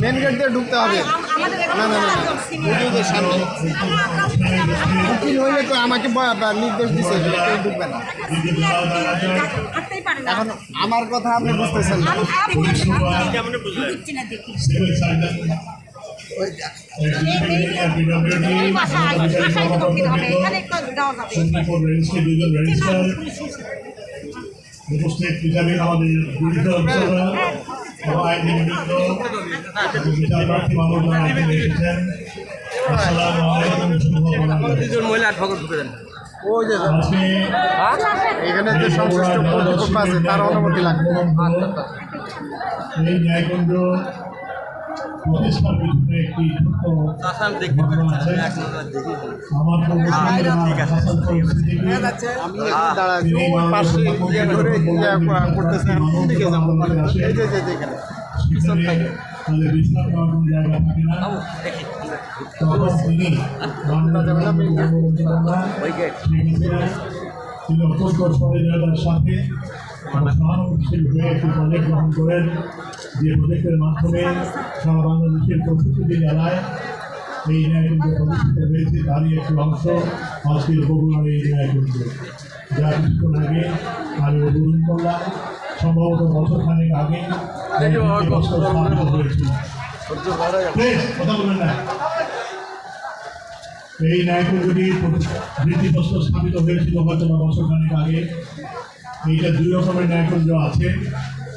Main gate দিয়ে ঢুকতে হবে। না না না হুজুরদের সামনে। উকিল হইলে তো আমাকে নির্দেশ দিছে কেউ ঢুকবে না। এখন আমার কথা আপনি বুঝতেছেন না। উপস্থিত বিচারিক আমাদের জড়িত আইনজীবীবৃন্দ বিচার প্রার্থী মানুষজন এসেছেন। আসসালামু আলাইকুম শুভ দুজন মহিলা অ্যাডভোকেট ঢুকে দেন। ওই যে এখানে যে সংশ্লিষ্ট কর্তৃপক্ষ আছে তার অনুমতি লাগবে। এই ন্যায়কেন্দ্র প্রতিষ্ঠার অত্যন্ত সাথে গ্রহণ করেন যে প্রজেক্টের মাধ্যমে সারা বাংলাদেশের প্রতিটি জেলায় এই ন্যায়কেন্দ্র প্রতিষ্ঠিত হয়েছে তারই একটি অংশ আজকের বগুড়ার এই ন্যায়কেন্দ্র যা কিছুক্ষণ আগে আমি উদ্বোধন করলাম। সম্ভবত বছরখানেক আগে কথা বলবেন না। এই ন্যায়কেন্দ্রটি ভিত্তিপ্রস্তর স্থাপিত হয়েছিল হয়তো বা বছরখানেক আগে। এইটা দুই রকমের ন্যায়কেন্দ্র আছে।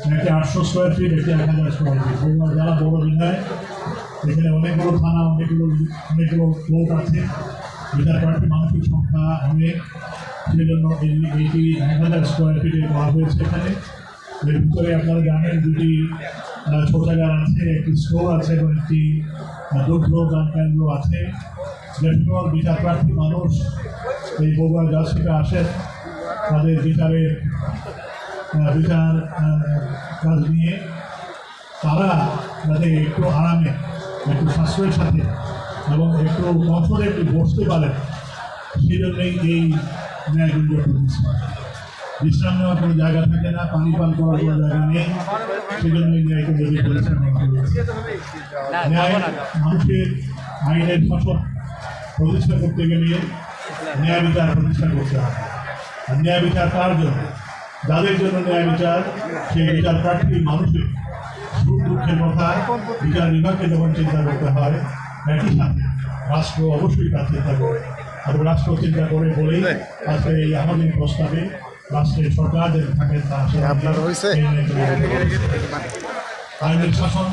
একটি আটশো স্কোয়ার ফিট একটি এক হাজার স্কোয়ার ফিট বগুড়া জেলা বড় বিধায় এখানে অনেকগুলো থানা, অনেকগুলো অনেকগুলো লোক আছে। বিচার প্রার্থী মানুষের সংখ্যা অনেক সেই জন্য এই, এইটি এক হাজার স্কোয়ার ফিটে করা হয়েছে এখানে। এর ভিতরে আপনারা জানেন দুটি শৌচাগার আছে, একটি স্টোর আছে এবং একটি দুগ্ধ দান কেন্দ্র আছে। যে সকল বিচার প্রার্থী মানুষ। এই বগুড়া গাছ থেকে আসেন। তাদের বিচারের বিচার কাজ নিয়ে তারা যাতে একটু আরামে, একটু সাশ্রয়ের সাথে এবং একটু কমফোর্টে একটু বসতে পারেন সেই জন্যই এই ন্যায়গুলো বিশ্রাম নেওয়ার কোনো জায়গা থাকে না, পানি পান করার কোনো জায়গা নেই সেই জন্য এই ন্যায়গুলো পরিষ্কার করা ন্যায় মানুষের আইনের শাসন প্রতিষ্ঠা করতে গেলে ন্যায় বিচার প্রতিষ্ঠা করতে হবে। আর ন্যায় বিচার কার জন্য? যাদের জন্য ন্যায় বিচার সেই বিচার প্রার্থী মানুষের সুখ দুঃখের কথা বিচার বিভাগকে যখন চিন্তা করতে হয় একই সাথে রাষ্ট্র অবশ্যই তার চিন্তা করে। আর রাষ্ট্র চিন্তা করে বলেই আজকে এই আমাদের প্রস্তাবে রাষ্ট্রের সরকার যে থাকেন তা? আইনের শাসন